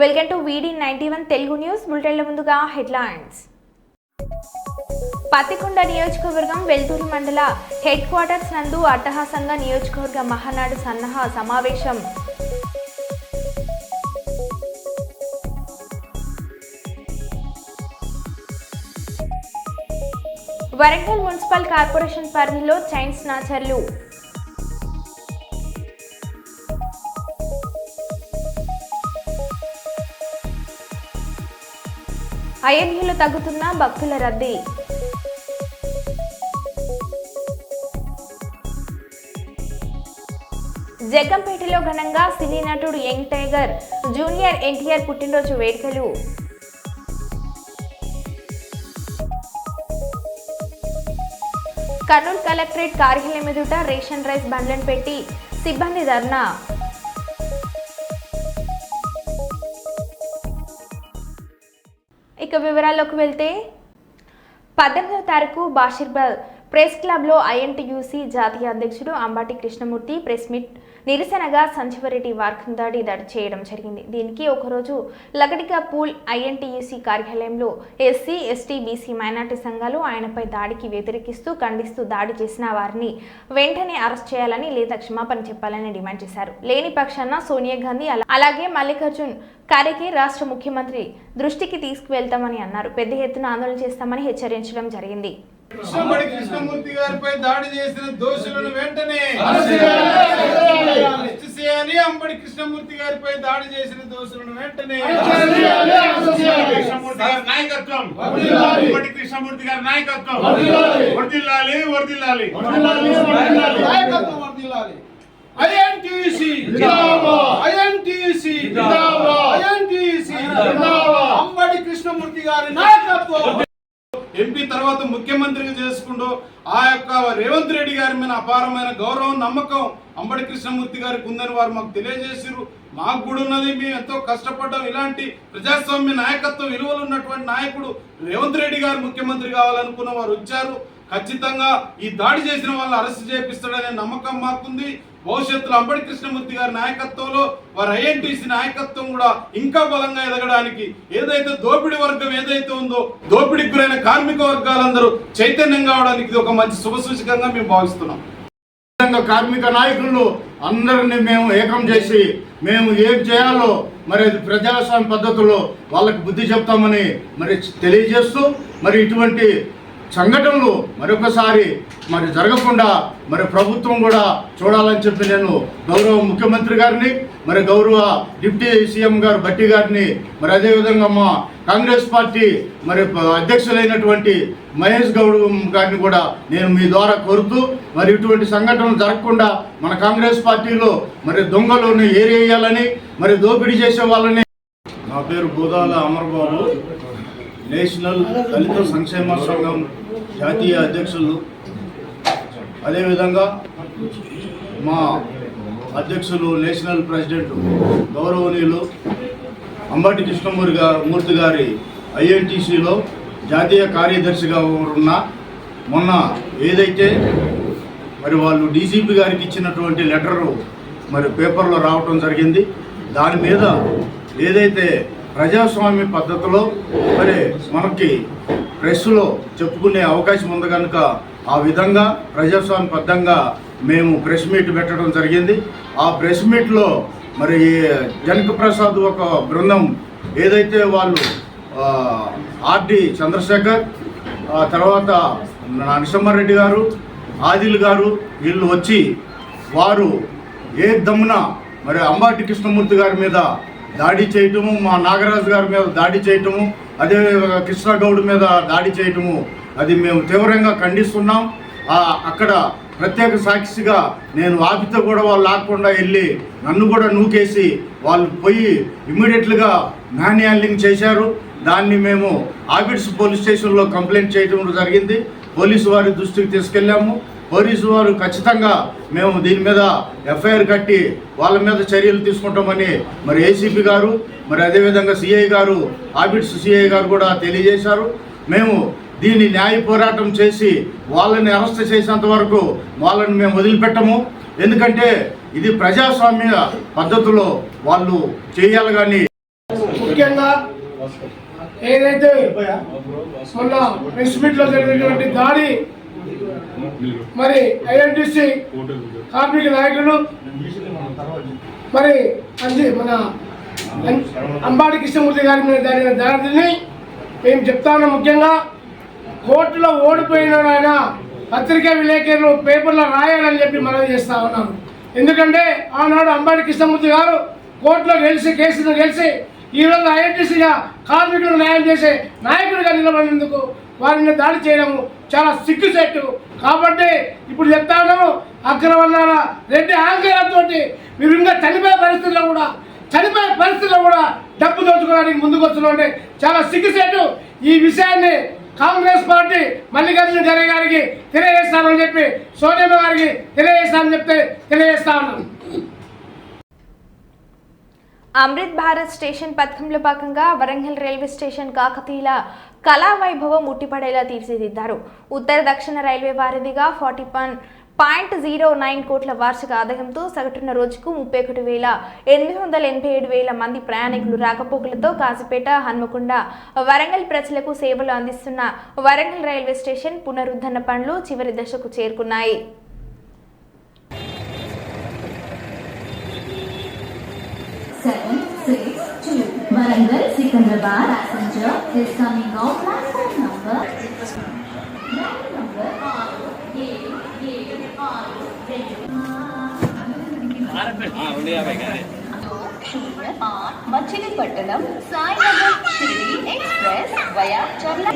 Welcome to VD ninety one Telugu news బులెటిన్ల ముందుగా headlines. Pattikonda నియోజకవర్గం వెల్తూరు మండల హెడ్ క్వార్టర్స్ నందు అట్టహాసంగా నియోజకవర్గ మహానాడు సన్నాహ సమావేశం. వరంగల్ మున్సిపల్ కార్పొరేషన్ పరిధిలో చైన్ స్నాచర్లు. అయోధ్యలో తగ్గుతున్న భక్తుల రద్దీ. జగ్గంపేటలో ఘనంగా సినీ నటుడు యంగ్ టైగర్ జూనియర్ ఎన్టీఆర్ పుట్టినరోజు వేడుకలు. కర్నూలు కలెక్టరేట్ కార్యాలయం ఎదుట రేషన్ రైస్ బండ్లను పెట్టి సిబ్బంది ధర్నా. ఇక వివరాల్లోకి వెళ్తే పద్దెనిమిదవ తారీఖు బాషిర్బాద్ ప్రెస్ క్లబ్లో ఐఎన్టీయూసీ జాతీయ అధ్యక్షుడు అంబాటి కృష్ణమూర్తి ప్రెస్ మీట్ నిరసనగా సంజీవరెడ్డి వార్కందాడి దాడి చేయడం జరిగింది. దీనికి ఒకరోజు లగడిగా పూల్ ఐఎన్టీయూసీ కార్యాలయంలో ఎస్సీ ఎస్టీ బీసీ మైనార్టీ సంఘాలు ఆయనపై దాడికి వ్యతిరేకిస్తూ ఖండిస్తూ దాడి చేసిన వారిని వెంటనే అరెస్ట్ చేయాలని లేదా క్షమాపణ చెప్పాలని డిమాండ్ చేశారు. లేని పక్షాన సోనియా గాంధీ అలా- అలాగే మల్లికార్జున్ ఖార్గే రాష్ట్ర ముఖ్యమంత్రి దృష్టికి తీసుకువెళ్తామని అన్నారు. పెద్ద ఎత్తున ఆందోళన చేస్తామని హెచ్చరించడం జరిగింది. కృష్ణమణి కృష్ణమూర్తి గారిపై దాడి చేసిన దోషులను వెంటనే అరెస్ట్ చేయాలి అంబడి కృష్ణమూర్తి గారిపై దాడి చేసిన దోషులను వెంటనే నాయకత్వం. ఇప్పటి కృష్ణమూర్తి గారి నాయకత్వం. వర్దిల్లాలి వర్దిల్లాలి నాయకత్వం వర్ధిల్లాలి. INTUC INTUC INTUC Ambadi Krishnamurthy గారి నాయకత్వం. ఎంపీ తర్వాత ముఖ్యమంత్రిగా చేసుకుంటూ ఆ యొక్క రేవంత్ రెడ్డి గారి మీద అపారమైన గౌరవం నమ్మకం అంబడి కృష్ణమూర్తి గారికి ఉందని వారు మాకు తెలియజేసారు మాకు కూడా ఉన్నది మేము ఎంతో కష్టపడ్డాం. ఇలాంటి ప్రజాస్వామ్య నాయకత్వం విలువలు ఉన్నటువంటి నాయకుడు రేవంత్ రెడ్డి గారు ముఖ్యమంత్రి కావాలనుకున్న వారు వచ్చారు. ఖచ్చితంగా ఈ దాడి చేసిన వాళ్ళని అరెస్ట్ చేపిస్తాడనే నమ్మకం మాకుంది. భవిష్యత్తులో అంబడి కృష్ణమూర్తి గారి నాయకత్వంలో వారి ఐఎన్టీసీ నాయకత్వం కూడా ఇంకా బలంగా ఎదగడానికి ఏదైతే దోపిడీ వర్గం ఏదైతే ఉందో దోపిడీకి గురైన కార్మిక వర్గాలందరూ చైతన్యం కావడానికి ఇది ఒక మంచి శుభ సూచకంగా మేము భావిస్తున్నాం. కార్మిక నాయకులు అందరిని మేము ఏకం చేసి మేము ఏం చేయాలో మరి అది ప్రజాస్వామ్య పద్ధతిలో వాళ్ళకి బుద్ధి చెప్తామని మరి తెలియజేస్తూ మరి ఇటువంటి సంఘటనలు మరొకసారి మరి జరగకుండా మరి ప్రభుత్వం కూడా చూడాలని చెప్పి నేను గౌరవ ముఖ్యమంత్రి గారిని మరి గౌరవ డిప్యూటీ సీఎం గారు భట్టి గారిని మరి అదేవిధంగా మా కాంగ్రెస్ పార్టీ మరి అధ్యక్షులైనటువంటి మహేష్ గౌడ్ గారిని కూడా నేను మీ ద్వారా కోరుతూ మరి ఇటువంటి సంఘటనలు జరగకుండా మన కాంగ్రెస్ పార్టీలో మరి దొంగలను ఏరేయాలని మరి దోపిడీ చేసే వాళ్ళని నా పేరు గోదాల అమర్బాబు. నేషనల్ దళిత సంక్షేమ సంఘం జాతీయ అధ్యక్షులు. అదేవిధంగా మా అధ్యక్షులు నేషనల్ ప్రెసిడెంట్ గౌరవనీయులు అంబటి కృష్ణమూరి గారు మూర్తి గారి ఐఎన్టీసీలో జాతీయ కార్యదర్శిగా ఉన్న మొన్న ఏదైతే మరి వాళ్ళు డీజీపీ గారికి ఇచ్చినటువంటి లెటరు మరి పేపర్లో రావటం జరిగింది. దాని మీద ఏదైతే ప్రజాస్వామ్య పద్ధతిలో మరి మనకి ప్రెస్లో చెప్పుకునే అవకాశం ఉంది కనుక ఆ విధంగా ప్రజాస్వామ్య బద్ధంగా మేము ప్రెస్ మీట్ పెట్టడం జరిగింది. ఆ ప్రెస్ మీట్లో మరి జనక ప్రసాద్ ఒక బృందం ఏదైతే వాళ్ళు ఆర్డి చంద్రశేఖర్ ఆ తర్వాత నరసింహారెడ్డి గారు ఆదిల్ గారు వీళ్ళు వచ్చి వారు ఏ దమ్మున మరి అంబాటి కృష్ణమూర్తి గారి మీద దాడి చేయటము మా నాగరాజు గారి మీద దాడి చేయటము అదే కృష్ణగౌడ్ మీద దాడి చేయటము అది మేము తీవ్రంగా ఖండిస్తున్నాం. అక్కడ ప్రత్యేక సాక్షిగా నేను ఆపితే కూడా వాళ్ళు లాక్కుండా వెళ్ళి నన్ను కూడా నూకేసి వాళ్ళు పోయి ఇమ్మీడియట్లుగా మ్యాన్ హ్యాండ్లింగ్ చేశారు. దాన్ని మేము ఆబిడ్స్ పోలీస్ స్టేషన్లో కంప్లైంట్ చేయడం జరిగింది. పోలీసు వారి దృష్టికి తీసుకెళ్ళాము. పోలీసు వారు ఖచ్చితంగా మేము దీని మీద ఎఫ్ఐఆర్ కట్టి వాళ్ళ మీద చర్యలు తీసుకుంటామని మరి ఏసీపీ గారు మరి అదేవిధంగా సిఐ గారు ఆబిడ్స్ సిఐ గారు కూడా తెలియజేశారు. మేము దీన్ని న్యాయ పోరాటం చేసి వాళ్ళని అరెస్ట్ చేసేంత వరకు వాళ్ళని మేము వదిలిపెట్టము. ఎందుకంటే ఇది ప్రజాస్వామ్య పద్ధతిలో వాళ్ళు చేయాలి కానీ ముఖ్యంగా ఏదైతే మొన్న ప్రెస్ మీట్లో జరిగినటువంటి దాడి మరి ఐఎన్టీసీ కార్మిక నాయకులు మరి అంజి మన అంబాడి కృష్ణమూర్తి గారి మీద జరిగిన దాడిని మేము చెప్తాను ముఖ్యంగా. కోర్టులో ఓడిపోయిన ఆయన పత్రికా విలేకరులు పేపర్లో రాయాలని చెప్పి మనం చేస్తా ఉన్నాను ఎందుకంటే ఆనాడు అంబాడి కృష్ణమూర్తి గారు కోర్టులో గెలిచి కేసును గెలిచి ఈరోజు ఐఎన్టీసీగా కార్మికులకు న్యాయం చేసే నాయకుడిగా నిలబడినందుకు వారిని దాడి చేయడము చాలా సిగ్గుసేటు కాబట్టి ఇప్పుడు చెప్తా ఉన్నాము అగ్రవర్ణాల రెడ్డి అహంకారంతో మీరు ఇంకా చనిపోయే పరిస్థితుల్లో కూడా చనిపోయే పరిస్థితుల్లో కూడా డబ్బు దోచుకోవడానికి ముందుకు వస్తున్నామంటే చాలా సిగ్గుసేటు ఈ విషయాన్ని కాంగ్రెస్ పార్టీ మల్లికార్జున ఖర్గే గారికి తెలియజేస్తానని చెప్పి సోనియా గారికి తెలియజేస్తానని చెప్తే తెలియజేస్తా ఉన్నాను అమృత్ భారత్ స్టేషన్ పథకంలో భాగంగా వరంగల్ రైల్వే స్టేషన్ కాకతీయుల కళా వైభవం ఉట్టిపడేలా తీర్చిదిద్దారు. ఉత్తర దక్షిణ railway వారిదిగా forty one point zero nine కోట్ల వార్షిక ఆదాయంతో సగటున రోజుకు ముప్పై ఒకటి వేల ఎనిమిది వందల ఎనభై ఏడు వేల మంది ప్రయాణికులు రాకపోకలతో కాజీపేట హన్మకొండ వరంగల్ ప్రజలకు సేవలు అందిస్తున్న వరంగల్ రైల్వే స్టేషన్ పునరుద్ధరణ పనులు చివరి దశకు చేరుకున్నాయి. 762. Warangal Sikandrabad passenger is coming off platform number. Line number 6, 7, 6, 6, 2. Machilipatnam Sainagar Shirdi express via Sarala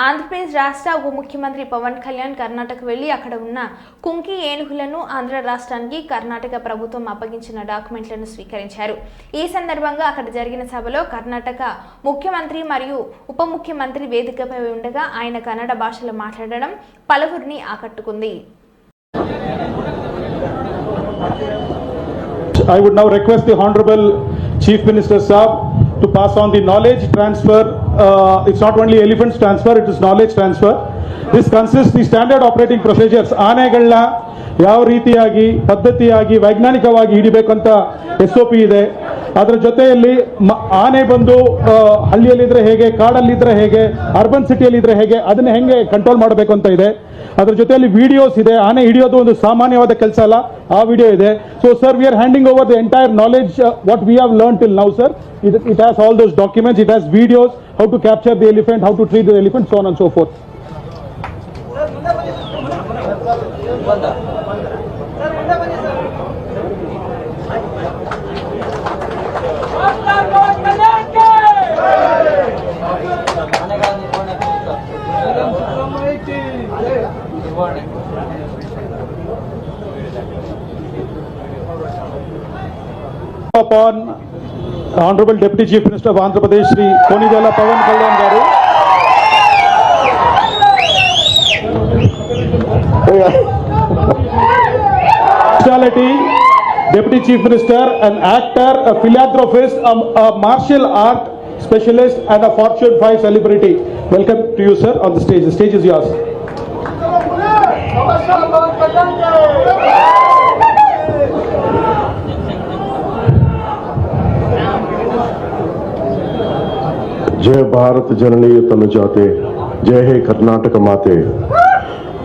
Andhra Pradesh రాష్ట్ర ఉప ముఖ్యమంత్రి పవన్ కళ్యాణ్ కర్ణాటక వెళ్ళి అక్కడ ఉన్న కుంకి ఏనుగులను ఆంధ్ర రాష్ట్రానికి కర్ణాటక ప్రభుత్వం అప్పగించిన డాక్యుమెంట్లను స్వీకరించారు ఈ సందర్భంగా అక్కడ జరిగిన సభలో కర్ణాటక ముఖ్యమంత్రి మరియు ఉప ముఖ్యమంత్రి వేదికపై ఉండగా ఆయన కన్నడ భాషలో మాట్లాడడం పలువురిని ఆకట్టుకుంది I would now request the Honorable Chief Minister Saab to pass on the knowledge transfer. Uh, it's not only elephants transfer, it is knowledge transfer. This consists the standard operating procedures. ಆನೆಗಳನ್ನ ಯಾವ ರೀತಿಯಾಗಿ ಪದ್ಧತಿಯಾಗಿ ವೈಜ್ಞಾನಿಕವಾಗಿ ಹಿಡಿಬೇಕಂತ S O P ಇದೆ. ಅದರ ಜೊತೆಯಲ್ಲಿ ಆನೆ ಬಂದು ಹಳ್ಳಿಯಲ್ಲಿದ್ರೆ ಹೇಗೆ ಕಾಡಲ್ಲಿದ್ರೆ ಹೇಗೆ ಅರ್ಬನ್ ಸಿಟಿಯಲ್ಲಿದ್ರೆ ಹೇಗೆ ಅದನ್ನ ಹೆಂಗೆ ಕಂಟ್ರೋಲ್ ಮಾಡಬೇಕು ಅಂತ ಇದೆ. ಅದರ ಜೊತೆಯಲ್ಲಿ ವಿಡಿಯೋಸ್ ಇದೆ. ಆನೆ ಹಿಡಿಯೋದು ಒಂದು ಸಾಮಾನ್ಯವಾದ ಕೆಲಸ ಅಲ್ಲ ಆ ವಿಡಿಯೋ ಇದೆ. So sir we are handing over the entire knowledge what we have learn till now sir it it has all those documents it has videos how to capture the elephant, how to treat the elephant, so on and so forth. upon Honorable Deputy Chief Minister of Andhra Pradesh, Shri Konidela Pawan Kalyan garu. Speciality, Deputy Chief Minister, an actor, a philanthropist, a, a martial art specialist, and a Fortune 5 celebrity. Welcome to you, sir, on ಜಯ ಭಾರತ ಜನನೀಯ ತನ್ನ ಜಾತೆ, ಜಯ ಹೇ ಕರ್ನಾಟಕ ಮಾತೆ.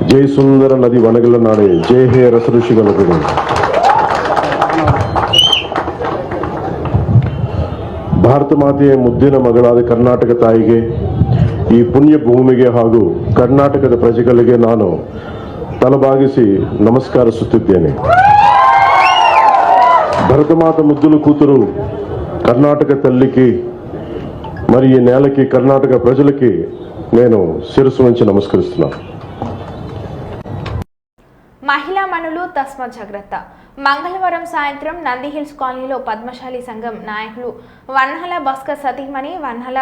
ಜೈ ಸುಂದರ ನದಿ ಒಣಗಲ ನಾಡೆ ಜಯ ಹೇ ರಸಋಷಿಗಳ ಗುರು ಭಾರತ ಮಾತೆಯ ಮುದ್ದಿನ ಮಗಳಾದ ಕರ್ನಾಟಕ ತಾಯಿಗೆ, ಈ ಪುಣ್ಯ ಭೂಮಿಗೆ ಹಾಗೂ ಕರ್ನಾಟಕದ ಪ್ರಜೆಗಳಿಗೆ ನಾನು ತಲಬಾಗಿಸಿ ನಮಸ್ಕರಿಸುತ್ತಿದ್ದೇನೆ. ಭರತ ಮಾತ ಮುದ್ದಲು ಕೂತರು ಕರ್ನಾಟಕ ತಲ್ಲಿಕಿ మరి ఈ నేలకి కర్ణాటక ప్రజలకి నేను శిరస్సు నుంచి నమస్కరిస్తున్నాను మహిళా మనులు తస్మ జాగ్రత్త. మంగళవారం సాయంత్రం నంది హిల్స్ కాలనీలో పద్మశాలి సంఘం నాయకులు వన్హల భాస్కర్ సతీమణి వన్హల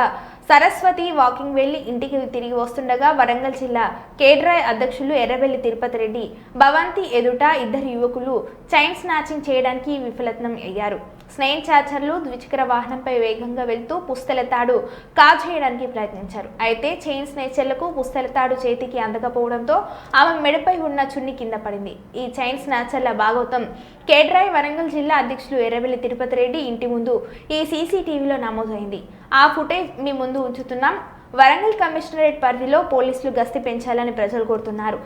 సరస్వతి వాకింగ్ వెళ్ళి ఇంటికి తిరిగి వస్తుండగా వరంగల్ జిల్లా కేడ్రాయ్ అధ్యక్షులు ఎర్రబెల్లి తిరుపతి రెడ్డి భవంతి ఎదుట ఇద్దరు యువకులు చైన్ స్నాచింగ్ చేయడానికి విఫలత్నం అయ్యారు. స్నేహ చాచర్లు ద్విచక్ర వాహనంపై వేగంగా వెళ్తూ పుస్తల తాడు కాజేయడానికి ప్రయత్నించారు. అయితే చైన్ స్నేచర్లకు పుస్తల తాడు చేతికి అందకపోవడంతో ఆమె మెడపై ఉన్న చున్ని కింద పడింది. ఈ చైన్ స్నాచర్ల భాగవతం కేడ్రాయ్ వరంగల్ జిల్లా అధ్యక్షులు ఎర్రబెల్లి తిరుపతి రెడ్డి ఇంటి ముందు ఈ సీసీటీవీలో నమోదైంది. ఆ ఫుటేజ్ మీ ముందు ఉంచుతున్నాం. వరంగల్ కమిషనరేట్ పరిధిలో పోలీసులు గస్తీ పెంచాలని ప్రజలు కోరుతున్నారు.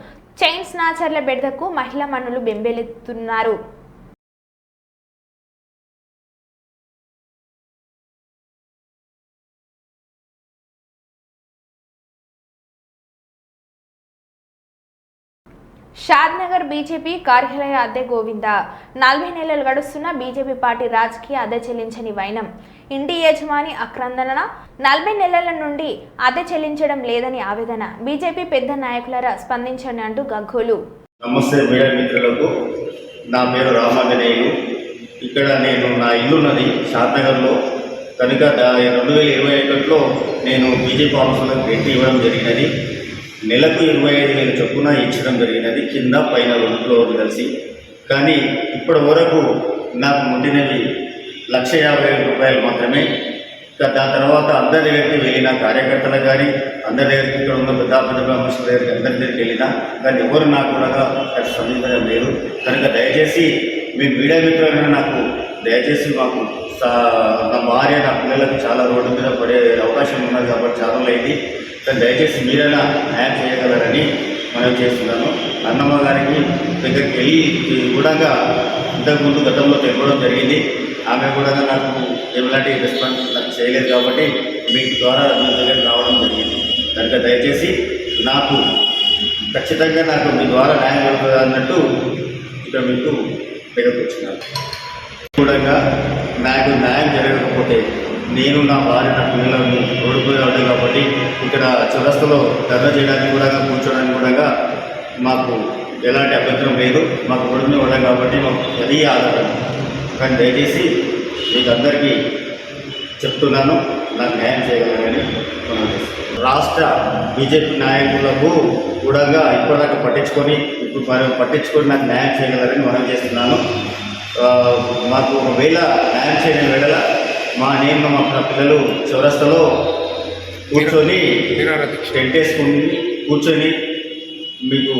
చైన్ స్నాచర్ల బెడదకు మహిళా మనులు బెంబేలెత్తున్నారు షాద్నగర్ బీజేపీ కార్యాలయ అద్దె గోవింద. నలభై నెలలు గడుస్తున్న బీజేపీ పార్టీ రాజకీయ అద్దె చెల్లించని వైనం. ఇంటి యజమాని అక్రందన నలభై నెలల నుండి అద్దె చెల్లించడం లేదని ఆవేదన. బీజేపీ పెద్ద నాయకులరా స్పందించండి అంటూ గగ్గోలు. నమస్తే మీడియా మిత్రులకు. నా పేరు రామాంజనేయులు. ఇక్కడ నేను నా ఇల్లున్నది షాద్నగర్లో. కనుక రెండు వేల ఇరవై ఒకటిలో నేను బీజేపీ ఆఫీసులకు పెట్టి ఇవ్వడం జరిగినది. నెలకు ఇరవై ఐదు వేలు చొప్పున ఇచ్చడం జరిగినది. కింద పైన రెండు ఫ్లోర్లు కలిసి. కానీ ఇప్పటి వరకు నాకు ముట్టినవి లక్ష యాభై వేల రూపాయలు మాత్రమే. దాని తర్వాత అందరి దగ్గరికి వెళ్ళిన కార్యకర్తలు కానీ అందరి దగ్గరికి ఇక్కడ ఉన్న పెద్ద పెద్ద మనుషుల దగ్గరికి అందరి దగ్గరికి వెళ్ళినా కానీ ఎవరు నాకు కూడా అక్కడ స్పందించడం లేదు కనుక దయచేసి మీ మీడియా మిత్రులైనా నాకు దయచేసి మాకు సా- నా భార్య నా పిల్లలకు చాలా రోడ్డు మీద పడే అవకాశం ఉన్నది కాబట్టి చాలా అయింది. సార్ దయచేసి మీరైనా న్యాయం చేయగలరని మనం చేస్తున్నాను. అన్నమ్మ గారికి దగ్గరికి వెళ్ళి కూడా ఇంతకుముందు గతంలో తెలపడం జరిగింది. ఆమె కూడా నాకు ఎలాంటి రెస్పాన్స్ నాకు చేయలేదు కాబట్టి మీ ద్వారా మీ దగ్గర రావడం జరిగింది. కనుక దయచేసి నాకు ఖచ్చితంగా నాకు మీ ద్వారా న్యాయం జరుగుతుంది అన్నట్టు ఇక్కడ మీకు దగ్గరకు వచ్చినాను కూడా నాకు న్యాయం జరగకపోతే నేను నా భార్య నా పిల్లలను రోడ్డుపోయి కాబట్టి ఇక్కడ చౌరస్తలో ధర్నా చేయడానికి కూడా కూర్చోడానికి కూడా మాకు ఎలాంటి అభ్యంతరం లేదు. మాకు ఓడిపోయి ఉండడం కాబట్టి మాకు అది ఆధారం కానీ దయచేసి మీకు అందరికీ చెప్తున్నాను నాకు న్యాయం చేయగలరని రాష్ట్ర బీజేపీ నాయకులకు కూడా ఇప్పటిదాకా పట్టించుకొని ఇప్పుడు మరి పట్టించుకొని నాకు న్యాయం చేయగలరని మనం చేస్తున్నాను. మాకు ఒకవేళ న్యాయం చేయని వేళ మా నేను మా పిల్లలు చౌరస్తలో కూర్చొని టెంట్ వేసుకుని కూర్చొని మీకు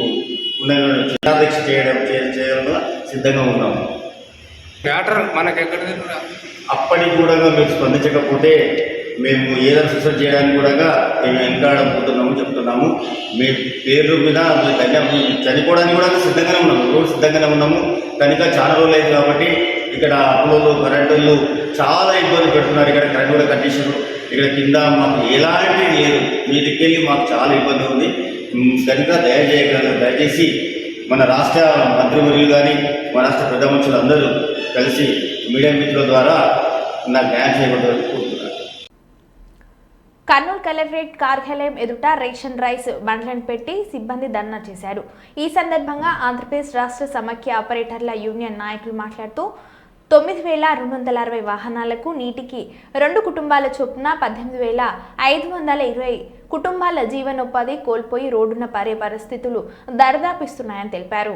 ఉన్న జిల్లాధ్యక్ష చేయడం చే- చేయడంలో సిద్ధంగా ఉన్నాము మ్యాటర్ మనకెక్కడ అప్పటికి కూడా మీరు స్పందించకపోతే మేము ఏదైనా సూసైడ్ చేయడానికి కూడా మేము వెంటాడబోతున్నాము చెప్తున్నాము. మీ పేర్లు మీద మీ చనిపోవడానికి కూడా సిద్ధంగానే ఉన్నాము. రోడ్డు సిద్ధంగానే ఉన్నాము. కనుక చాలా రోజులు అయింది కాబట్టి ఇక్కడ అప్పులు కరెంటులు చాలా ఇబ్బంది పెడుతున్నారు. ఇక్కడ కరెంట్ కూడా కండిషన్ ఇక్కడ కింద మాకు ఎలాంటి లేదు. మీ దగ్గరికి మాకు చాలా ఇబ్బంది ఉంది. కనుక దయచేయగలరు దయచేసి మన రాష్ట్ర మంత్రివర్యులు కానీ మన రాష్ట్ర పెద్ద మనుషులు అందరూ కలిసి మీడియా మిత్రుల ద్వారా నాకు న్యాయం చేయబడ్డారు కోరుతున్నాను. కర్నూలు కలెక్టరేట్ కార్యాలయం ఎదుట రేషన్ రైస్ బండ్లను పెట్టి సిబ్బంది ధర్నా చేశారు. ఈ సందర్భంగా ఆంధ్రప్రదేశ్ రాష్ట్ర సమాఖ్య ఆపరేటర్ల యూనియన్ నాయకులు మాట్లాడుతూ తొమ్మిది వేల రెండు వందల అరవై వాహనాలకు నీటికి రెండు కుటుంబాల చొప్పున పద్దెనిమిది వేల ఐదు వందల ఇరవై కుటుంబాల జీవనోపాధి కోల్పోయి రోడ్డున పారే పరిస్థితులు దరిదాపిస్తున్నాయని తెలిపారు.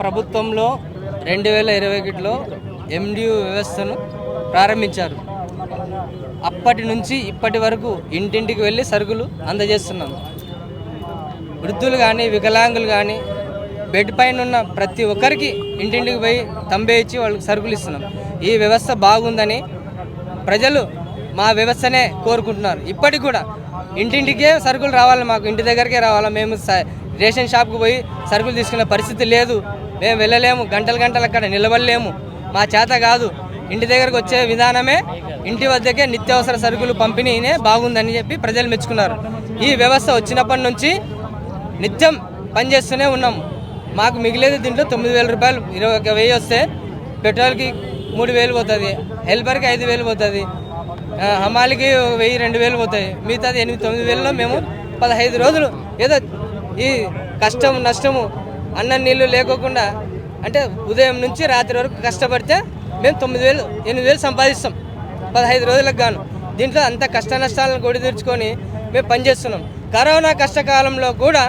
ప్రభుత్వంలో రెండు వేల ఇరవై ఒకటిలో ఎండియు వ్యవస్థను ప్రారంభించారు. అప్పటి నుంచి ఇప్పటి వరకు ఇంటింటికి వెళ్ళి సరుకులు అందజేస్తున్నాం. వృద్ధులు కానీ వికలాంగులు కానీ బెడ్ పైన ఉన్న ప్రతి ఒక్కరికి ఇంటింటికి పోయి తంబేయించి వాళ్ళకి సరుకులు ఇస్తున్నాం. ఈ వ్యవస్థ బాగుందని ప్రజలు మా వ్యవస్థనే కోరుకుంటున్నారు. ఇప్పటికి కూడా ఇంటింటికే సరుకులు రావాలి మాకు ఇంటి దగ్గరికే రావాలి మేము స- రేషన్ షాప్కి పోయి సరుకులు తీసుకునే పరిస్థితి లేదు. మేము వెళ్ళలేము గంటలు గంటలు అక్కడ నిలబడలేము. మా చేత కాదు. ఇంటి దగ్గరకు వచ్చే విధానమే ఇంటి వద్దకే నిత్యావసర సరుకులు పంపిణీనే బాగుందని చెప్పి ప్రజలు మెచ్చుకున్నారు. ఈ వ్యవస్థ వచ్చినప్పటి నుంచి నిత్యం పనిచేస్తూనే ఉన్నాం. మాకు మిగిలేదు దీంట్లో తొమ్మిది వేల రూపాయలు ఇరవై ఒక వెయ్యి వస్తే పెట్రోల్కి మూడు వేలు పోతుంది హెల్పర్కి ఐదు వేలు పోతుంది హమాలికి వెయ్యి రెండు వేలు పోతాయి మిగతాది ఎనిమిది తొమ్మిది వేలలో మేము పదహైదు రోజులు ఏదో ఈ కష్టం నష్టము అన్నం నీళ్ళు లేకోకుండా అంటే ఉదయం నుంచి రాత్రి వరకు కష్టపడితే మేము తొమ్మిది వేలు ఎనిమిది వేలు సంపాదిస్తాం. పదహైదు రోజులకు గాను. దీంట్లో అంత కష్ట నష్టాలను కొడి తీర్చుకొని మేము పనిచేస్తున్నాం కరోనా కష్టకాలంలో కూడా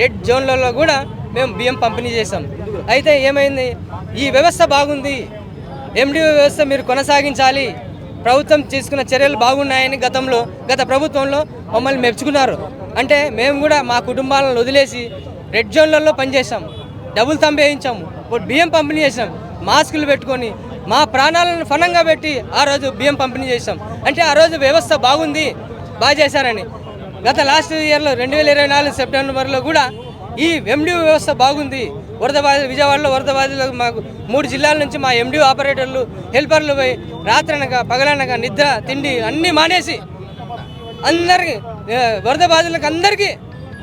రెడ్ జోన్లలో కూడా మేము బియ్యం పంపిణీ చేసాం అయితే ఏమైంది? ఈ వ్యవస్థ బాగుంది. ఎండి వ్యవస్థ మీరు కొనసాగించాలి. ప్రభుత్వం తీసుకున్న చర్యలు బాగున్నాయని గతంలో గత ప్రభుత్వంలో మమ్మల్ని మెచ్చుకున్నారు అంటే మేము కూడా మా కుటుంబాలను వదిలేసి రెడ్ జోన్లలో పనిచేసాం డబుల్ తంబ్ వేయించాము ఇప్పుడు బియ్యం పంపిణీ చేసాం మాస్కులు పెట్టుకొని మా ప్రాణాలను ఫలంగా పెట్టి ఆ రోజు బియ్యం పంపిణీ చేసాం అంటే ఆ రోజు వ్యవస్థ బాగుంది బాగా చేశారని. గత లాస్ట్ ఇయర్లో రెండు వేల ఇరవై నాలుగు సెప్టెంబర్లో కూడా ఈ ఎండిఓ వ్యవస్థ బాగుంది. వరద బాధ విజయవాడలో వరద బాధితులకు మాకు మూడు జిల్లాల నుంచి మా ఎండిఓ ఆపరేటర్లు హెల్పర్లు పోయి రాత్రనగా పగలనగా నిద్ర తిండి అన్నీ మానేసి అందరికీ వరద బాధితులకు అందరికీ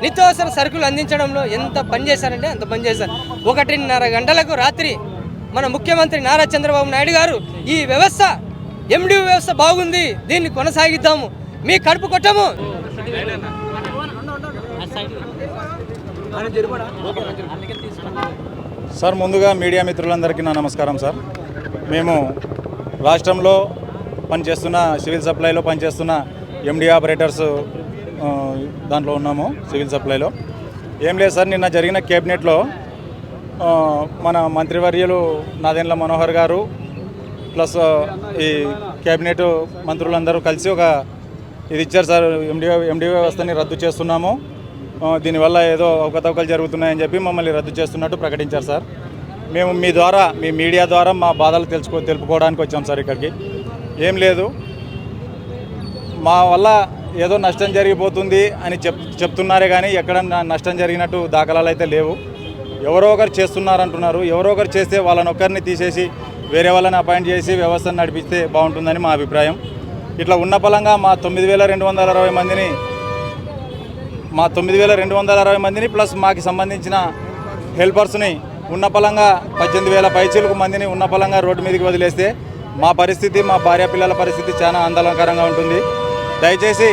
నిత్యావసర సరుకులు అందించడంలో ఎంత పని చేశారంటే అంత పని చేశారు. ఒకటిన్నర గంటలకు రాత్రి మన ముఖ్యమంత్రి నారా చంద్రబాబు నాయుడు గారు ఈ వ్యవస్థ ఎండి వ్యవస్థ బాగుంది దీన్ని కొనసాగిద్దాము. మీ కడుపు కొట్టము. సార్ ముందుగా మీడియా మిత్రులందరికీ నా నమస్కారం సార్. మేము రాష్ట్రంలో పనిచేస్తున్న సివిల్ సప్లైలో పనిచేస్తున్న ఎండి ఆపరేటర్స్ దాంట్లో ఉన్నాము సివిల్ సప్లైలో. ఏం లేదు సార్ నిన్న జరిగిన కేబినెట్లో మన మంత్రివర్యులు నాదెండ్ల మనోహర్ గారు ప్లస్ ఈ కేబినెట్ మంత్రులందరూ కలిసి ఒక ఇది ఇచ్చారు సార్ ఎండి ఎండి వ్యవస్థని రద్దు చేస్తున్నాము. దీనివల్ల ఏదో అవకతవకలు జరుగుతున్నాయని చెప్పి మమ్మల్ని రద్దు చేస్తున్నట్టు ప్రకటించారు సార్. మేము మీ ద్వారా మీ మీడియా ద్వారా మా బాధలు తెలుసుకో తెలుపుకోవడానికి వచ్చాం సార్ ఇక్కడికి. ఏం లేదు. మా వల్ల ఏదో నష్టం జరిగిపోతుంది అని చెప్ చెప్తున్నారే కానీ ఎక్కడ నష్టం జరిగినట్టు దాఖలాలు అయితే లేవు. ఎవరో ఒకరు చేస్తున్నారంటున్నారు. ఎవరో ఒకరు చేస్తే వాళ్ళని ఒక్కరిని తీసేసి వేరే వాళ్ళని అపాయింట్ చేసి వ్యవస్థను నడిపిస్తే బాగుంటుందని మా అభిప్రాయం. ఇట్లా ఉన్న పలంగా మా తొమ్మిది వేల రెండు వందల అరవై మందిని మా తొమ్మిది వేల రెండు వందల అరవై మందిని ప్లస్ మాకు సంబంధించిన హెల్పర్స్ని ఉన్న పలంగా పద్దెనిమిది వేల పైచీలకు మందిని ఉన్న పలంగా రోడ్డు మీదకి వదిలేస్తే మా పరిస్థితి మా భార్య పిల్లల పరిస్థితి చాలా ఆందోళనకరంగా ఉంటుంది. దయచేసి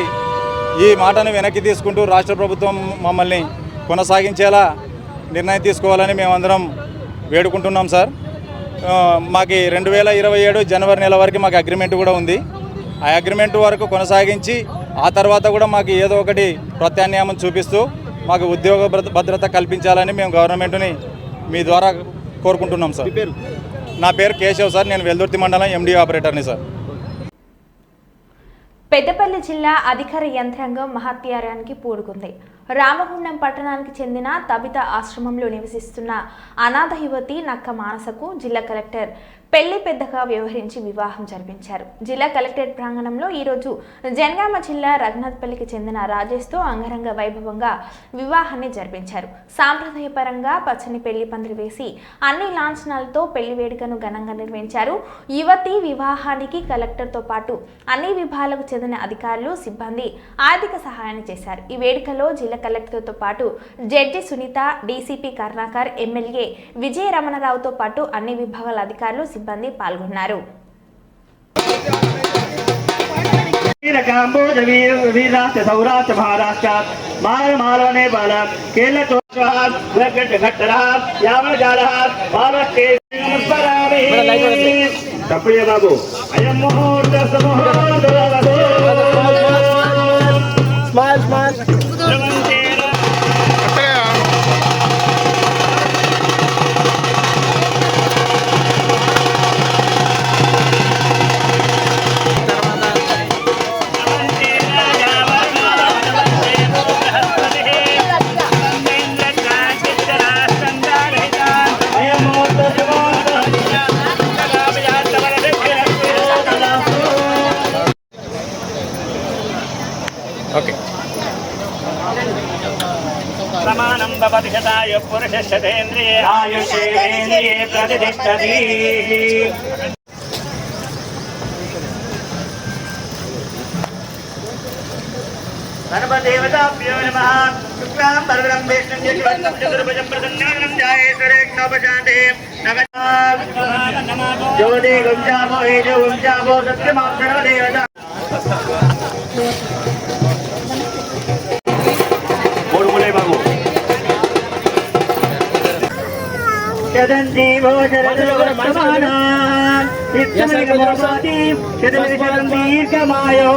ఈ మాటను వెనక్కి తీసుకుంటూ రాష్ట్ర ప్రభుత్వం మమ్మల్ని కొనసాగించేలా నిర్ణయం తీసుకోవాలని మేమందరం వేడుకుంటున్నాం సార్. మాకు రెండు వేల ఇరవై ఏడు జనవరి నెల వరకు మాకు అగ్రిమెంట్ కూడా ఉంది. ఆ అగ్రిమెంట్ వరకు కొనసాగించి ఆ తర్వాత కూడా మాకు ఏదో ఒకటి ప్రత్యామ్నాయం చూపిస్తూ మాకు ఉద్యోగ భద్ర- భద్రత కల్పించాలని మేము గవర్నమెంట్ని మీ ద్వారా కోరుకుంటున్నాం సార్. నా పేరు కేశవ్ సార్. నేను వెల్దుర్తి మండలం ఎండి ఆపరేటర్ని సార్. పెద్దపల్లి జిల్లా అధికార యంత్రాంగం మహత్యారానికి పూడుకుంది. రామగుండం పట్టణానికి చెందిన తబిత ఆశ్రమంలో నివసిస్తున్న అనాథ యువతి నక్క మానసకు జిల్లా కలెక్టర్ పెళ్ళి పెద్దగా వ్యవహరించి వివాహం జరిపించారు. జిల్లా కలెక్టరేట్ ప్రాంగణంలో ఈరోజు జనగామ జిల్లా రఘునాథ్పల్లికి చెందిన రాజేష్తో అంగరంగ వైభవంగా వివాహాన్ని జరిపించారు. సాంప్రదాయపరంగా పచ్చని పెళ్ళి పందిరి వేసి అన్ని లాంఛనాలతో పెళ్ళి వేడుకను ఘనంగా నిర్వహించారు. యువతి వివాహానికి కలెక్టర్తో పాటు అన్ని విభాగాలకు చెందిన అధికారులు సిబ్బంది ఆర్థిక సహాయాన్ని చేశారు. ఈ వేడుకలో జిల్లా కలెక్టర్తో పాటు judge Sunitha DCP Karunakar MLA Vijaya రమణరావుతో పాటు అన్ని విభాగాల అధికారులు సిబ్బంది పాల్గొన్నారు. వీరకాంబోజ వీర వీరాష్ట్ర సౌరాష్ట్ర మహారాష్ట్ర మాల మాలవ నేపాల కేరళ తప్పు బాబు. అయం ముహూర్త पुरुषशतेन्द्रिये आयुषेन्द्रिये प्रतिष्ठति सर्वदेवताभ्यो नमः शुक्लां वरदं विष्णुं यशवन्तं चतुर्भुजं प्रसन्नानं ध्यायेश्वरेग्नोपशान्ते ज्योति गुञ्जाभो हेजो गुञ्जाभो सत्यमाक्षर జగందేవో దీర్ఘమాయో.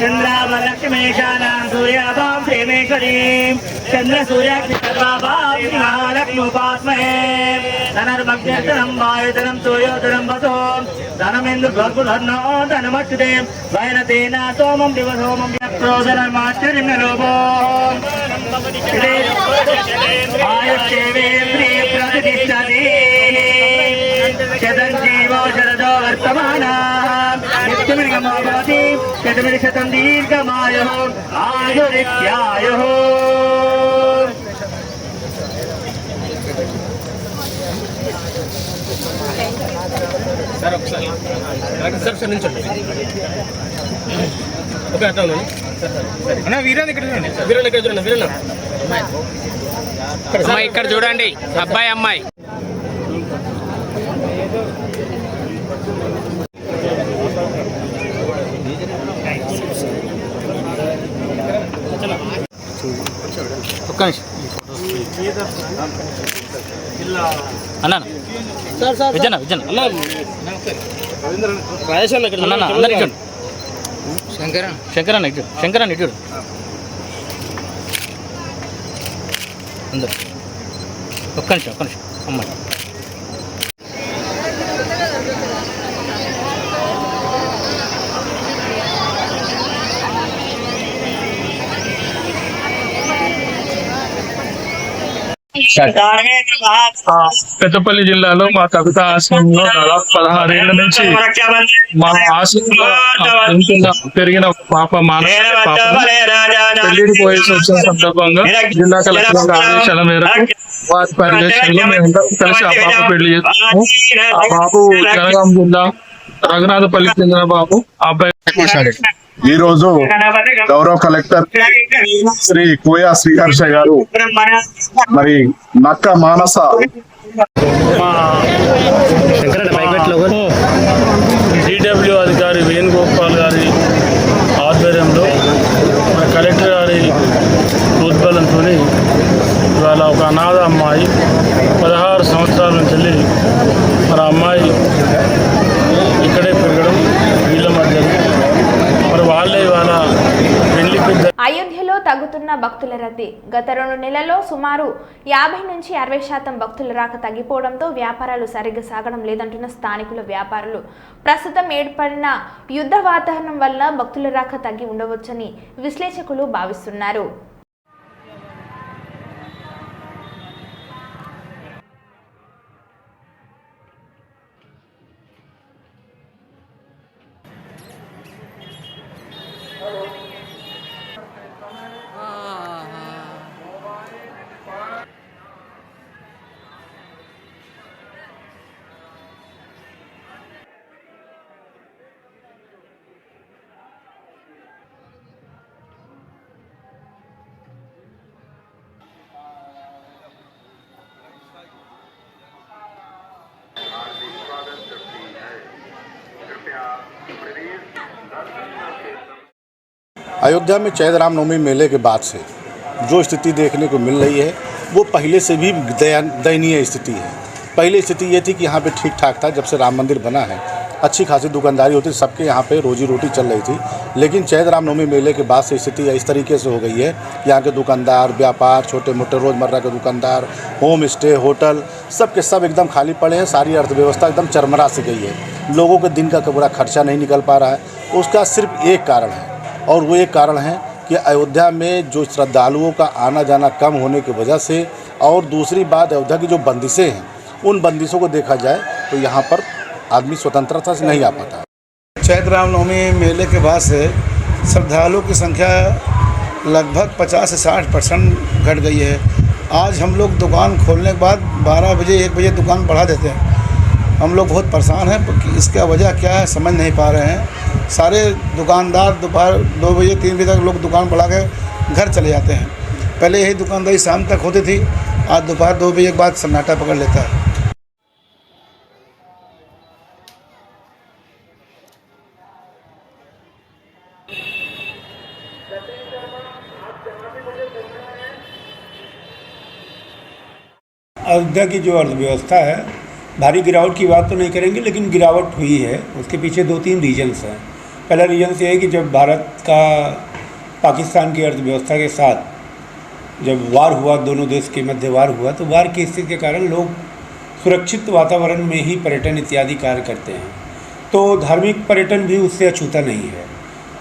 చంద్రామ లక్ష్మేశానా సూర్యాభా. तवो मिम्मिष्टदो वृत्वा धनदायि महादरोत्मा चन्द्रावलक्ष्मीशानां सूर्याभां प्रेमेश्वरीं चन्द्रसूर्याग्नि सर्वाभां महालक्ष्म्युपास्महे धनर्मग्ध्यर्थनं वायुधनं सूर्योधनं वसो धनमिन्दु भर्गुधर्नो धनमच्युते वैनतेन सोमं दिवसोमं व्यक्रोधनमाश्चर्यं लोभो आयुष्येवेन्द्रिये प्रतिष्ठति शतञ्जीवो शरदो वर्तमानाः नित्यमिर्गमो भवति शतमिर्शतं दीर्घमायुः आयुरित्यायुः అమ్మాయి ఇక్కడ చూడండి అబ్బాయి అమ్మాయి ఒక్క నిమిషం. అన్న విజయన విజయన అన్న. అందరు ఇటు శంకర శంకరన్న. ఇటు శంకరన్న ఇటు అందరు. ఒక్క నిమిషం ఒక్క నిమిషం. అమ్మాయి. పెద్దపల్లి జిల్లాలో మా కవిత ఆశ్రమంలో దాదాపు పదహారేళ్ళ నుంచి మా ఆశ్రమంలో పెరిగిన ఒక పాప మానసిక పాప పెళ్ళిడికి వచ్చిన సందర్భంగా జిల్లా కలెక్టర్ గారి ఆదేశాల మేరకు వారి పర్యవేక్షణలో మేమందరం కలిసి ఆ పాప పెళ్ళి చేస్తాము ఆ బాబు జనగాం జిల్లా రఘునాథపల్లి చెందిన బాబు. ఆ అబ్బాయి ఈ రోజు గౌరవ కలెక్టర్ శ్రీ కోయా శ్రీహర్ష గారు మరి నక్క మానస డిడబ్ల్యూ అధికారి వేణుగోపాల్ గారి ఆధ్వర్యంలో మన కలెక్టర్ గారి ప్రోద్బలంతో ఇవాళ ఒక అనాథ అమ్మాయి పదహారు సంవత్సరాల నుంచి వెళ్ళి మన అమ్మాయి ఇక్కడే పెరగడం వీళ్ళ మధ్యలో మరి వాళ్ళే ఇవాళ పెళ్ళి పెద్ద అయోధ్యలో తగ్గుతున్న భక్తుల రద్దీ. గత రెండు నెలల్లో సుమారు యాభై నుంచి అరవై శాతం భక్తుల రాక తగ్గిపోవడంతో వ్యాపారాలు సరిగ్గా సాగడం లేదంటున్న స్థానికుల వ్యాపారులు. ప్రస్తుతం ఏర్పడిన యుద్ధ వాతావరణం వల్ల భక్తుల రాక తగ్గి ఉండవచ్చని విశ్లేషకులు భావిస్తున్నారు. अयोध्या में चैत रामनवमी मेले के बाद से जो स्थिति देखने को मिल रही है, वो पहले से भी दया दयनीय स्थिति है। पहले स्थिति ये थी कि यहाँ पे ठीक ठाक था, जब से राम मंदिर बना है। अच्छी खासी दुकानदारी होती, सबके यहाँ पे रोजी रोटी चल रही थी। लेकिन चैत रामनवमी मेले के बाद से स्थिति इस तरीके से हो गई है यहाँ के दुकानदार, व्यापार, छोटे मोटे रोज़मर्रा के दुकानदार, होम स्टे, होटल सब के सब एकदम खाली पड़े हैं, सारी अर्थव्यवस्था एकदम चरमरा से गई है। लोगों के दिन का पूरा खर्चा नहीं निकल पा रहा है। उसका सिर्फ़ एक कारण है। और वो एक कारण है कि अयोध्या में जो श्रद्धालुओं का आना जाना कम होने की वजह से और दूसरी बात, अयोध्या की जो बंदिशें हैं, उन बंदिशों को देखा जाए तो यहाँ पर आदमी स्वतंत्रता से नहीं आ पाता। चैत्र रामनवमी मेले के बाद से श्रद्धालुओं की संख्या लगभग 50 से 60 परसेंट घट गई है। आज हम लोग दुकान खोलने के बाद 12 बजे, एक बजे दुकान बढ़ा देते हैं। हम लोग बहुत परेशान हैं इसका वजह क्या है, समझ नहीं पा रहे हैं। सारे दुकानदार दोपहर दो बजे, तीन बजे तक लोग दुकान बढ़ा के घर चले जाते हैं। पहले यही दुकानदारी शाम तक होती थी, आज दोपहर दो बजे के बाद सन्नाटा पकड़ लेता है। अयोध्या की जो अर्थव्यवस्था है, भारी गिरावट की बात तो नहीं करेंगे, लेकिन गिरावट हुई है। उसके पीछे दो तीन रीजन्स हैं। पहला रीज़न ये है कि जब भारत का पाकिस्तान की अर्थव्यवस्था के साथ जब वार हुआ, दोनों देश के मध्य वार हुआ तो वार की स्थिति के कारण लोग सुरक्षित वातावरण में ही पर्यटन इत्यादि कार्य करते हैं। तो धार्मिक पर्यटन भी उससे अछूता नहीं है।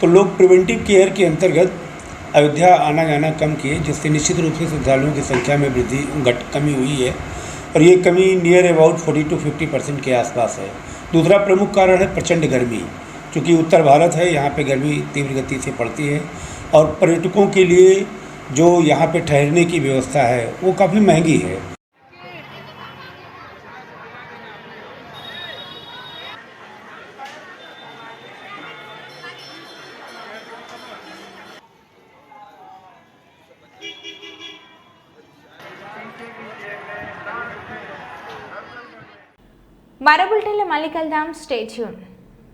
तो लोग प्रिवेंटिव केयर के अंतर्गत अयोध्या आना जाना कम किए, जिससे निश्चित रूप से श्रद्धालुओं की संख्या में वृद्धि घट, कमी हुई है और ये कमी नियर अबाउट 40 टू 50 परसेंट के आसपास है। दूसरा प्रमुख कारण है प्रचंड गर्मी। क्योंकि उत्तर भारत है यहाँ पे गर्मी तीव्र गति से पड़ती है और पर्यटकों के लिए जो यहाँ पे ठहरने की व्यवस्था है वो काफ़ी महंगी है మరో బులెటిన్లో మళ్ళీ కలుద్దాం స్టే ట్యూన్